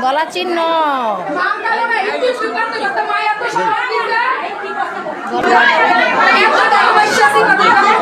গলা চিহ্ন। বাড়ির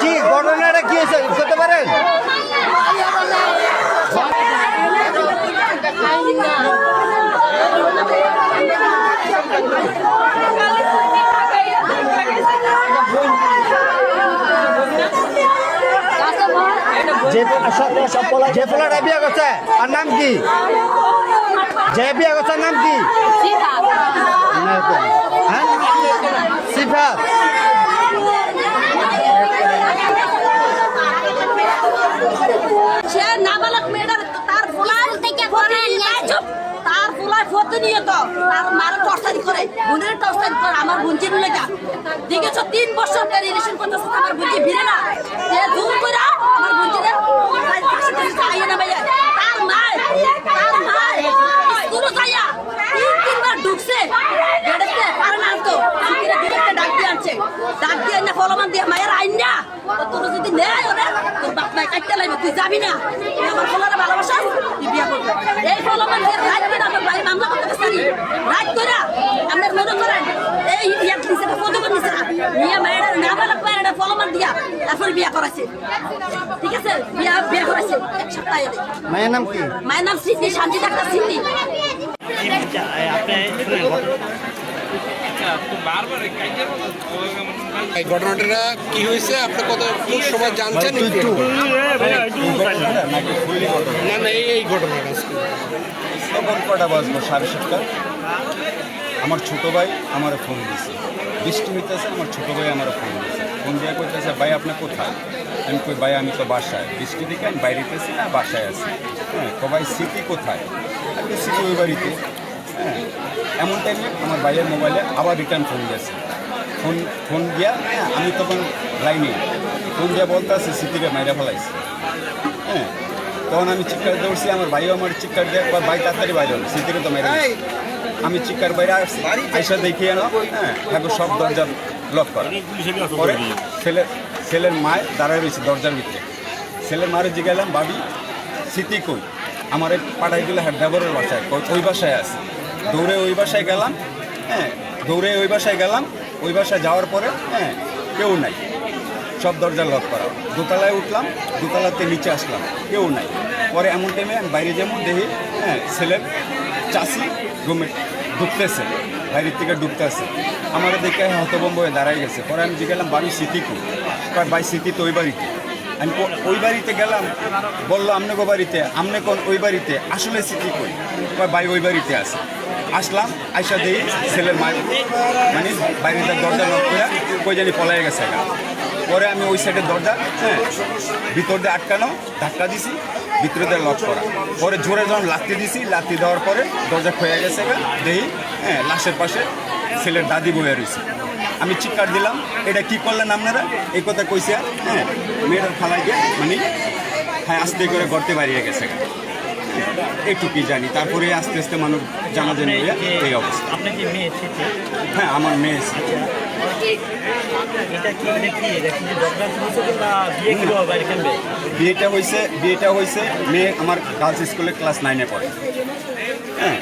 কি ঘটনাটা কি হয়েছে? করতে পারেন? যে যে পোলাটা বিয়ে করছে। আর নাম কি? যে বিয়ে করছে নাম কি? হ্যাঁ সিফাত প্রতিনিয়ত তার মার টর্চারি করে বোনের টর্চারি করে আমার বোনজির লেগা দেখেছ তিন বছর রিলেশন করতেছে আমার বোনজি ভিড়ে না সে দূর করে আমার বোনজিদের আইয়ে না ভাইয়া তার মায় তার মায় স্কুলে যাইয়া তিন তিনবার ঢুকছে গেড়েতে পারে না আনতো সিকিরে ডিরেক্টে ডাক দিয়ে আনছে ডাক দিয়ে না ফলমান দিয়ে মায়ের আইন না। তো তোর যদি নেয় ওরে তোর বাপ মায় কাটতে লাগবে তুই যাবি না। তুই আমার ফলারে ভালোবাসা তুই বিয়া করবি। এই ফলমান দিয়ে রাত করে আমার বাড়ি মামলা করতে পারি রাত করে আপনার মনে করেন এই বিয়া দিছে না কত করে দিছে না। বিয়া মায়ের না বলা পারে ফলমান দিয়া তারপর বিয়া করাছে ঠিক আছে? বিয়া বিয়া করাছে এক সপ্তাহে মায়ের নাম কি? মায়ের নাম সিদ্ধি শান্তি ডাক্তার সিদ্ধি এই ঘটনাটা কি হয়েছে? আপনি কত কোন সময় জানছেন? একটু? না না এই ঘটনাটা আজকে। তখন কটা বাজবো সাড়ে সাতটা। আমার ছোট ভাই আমার ফোন দিয়েছে বৃষ্টি হইতেছে আমার ছোট ভাই আমার ফোন দিয়েছে ফোন দিয়ে কইতেছে ভাই আপনি কোথায়? আমি কই ভাই আমি তো বাসায়। বৃষ্টি দিকে আমি বাইরেতেছি না বাসায় আছি। হ্যাঁ তো ভাই স্মৃতি কোথায়? আমি স্মৃতি ওই বাড়িতে। হ্যাঁ এমন টাইমে আমার ভাইয়ের মোবাইলে আবার রিটার্ন ফোন গেছে। ফোন ফোন দিয়া হ্যাঁ আমি তখন লাইনে ফোন দিয়া বলতে আছে স্মৃতিকে মাইরা ফেলাইছে। হ্যাঁ তখন আমি চিৎকার দৌড়ছি আমার ভাইও আমার চিৎকার দিয়ে একবার ভাই তাড়াতাড়ি বাইরে হলো স্মৃতিকে তো মাইরা আমি চিৎকার বাইরে আসছি আইসা দেখিয়ে না হ্যাঁ ঠাকুর সব দরজা লক করা। পরে ছেলে ছেলের মায় দাঁড়ায় রয়েছে দরজার ভিতরে। ছেলের মারে জিগাইলাম ভাবি স্মৃতি কই? আমার পাঠাই দিলে হ্যাঁ দেবরের বাসায় কই ওই বাসায় আছে। দৌড়ে ওই বাসায় গেলাম হ্যাঁ দৌড়ে ওই বাসায় গেলাম, ওই বাসায় যাওয়ার পরে হ্যাঁ কেউ নাই। সব দরজা লক করা। দোতলায় উঠলাম, দোতলাতে নিচে আসলাম, কেউ নাই। পরে এমন টাইমে আমি বাইরে যেমন দেখি হ্যাঁ ছেলের চাষি রুমে ঢুকতেছে, বাইরের থেকে ঢুকতেছে। আমার দেখে হতবম্ব হয়ে দাঁড়াই গেছে। পরে আমি জিজ্ঞাসলাম বাড়ি স্মৃতি কী? ভাই স্মৃতি তো ওই বাড়িতে। আমি ওই বাড়িতে গেলাম, বলল, আমনে গো বাড়িতে, আমনে কোন ওই বাড়িতে? আসলে স্মৃতি কই? ভাই, ওই বাড়িতে আছে। আসলাম, আইসা দেই ছেলের মা মানে বাইরে দরজা লক করে কই জানি পলাই গেছে। পরে আমি ওই সাইডের দরজা হ্যাঁ ভিতর দিয়ে আটকানো, ধাক্কা দিছি, ভিতরে দিয়ে লক করা। পরে জোরে যখন লাত্তি দিছি লাত্তি দেওয়ার পরে দরজা খয়ে গেছে দেই হ্যাঁ লাশের পাশে ছেলের দাদি বয়ে রয়েছে আমি চিৎকার দিলাম এটা কি করলেন আপনারা? এই কথা কইছে হ্যাঁ মেয়েটার ফালাই গিয়ে মানে হ্যাঁ আস্তে করে গড়তে বাড়িয়ে গেছে। এইটুকুই জানি তারপরে আস্তে আস্তে মানুষ জানা জানি এই অবস্থা। আপনি কি মেয়ে ছেলে? হ্যাঁ আমার মেয়ে কি মানে কি? কি কি বিয়েটা হয়েছে বিয়েটা হয়েছে মেয়ে আমার গার্লস স্কুলে ক্লাস নাইনে পড়ে। হ্যাঁ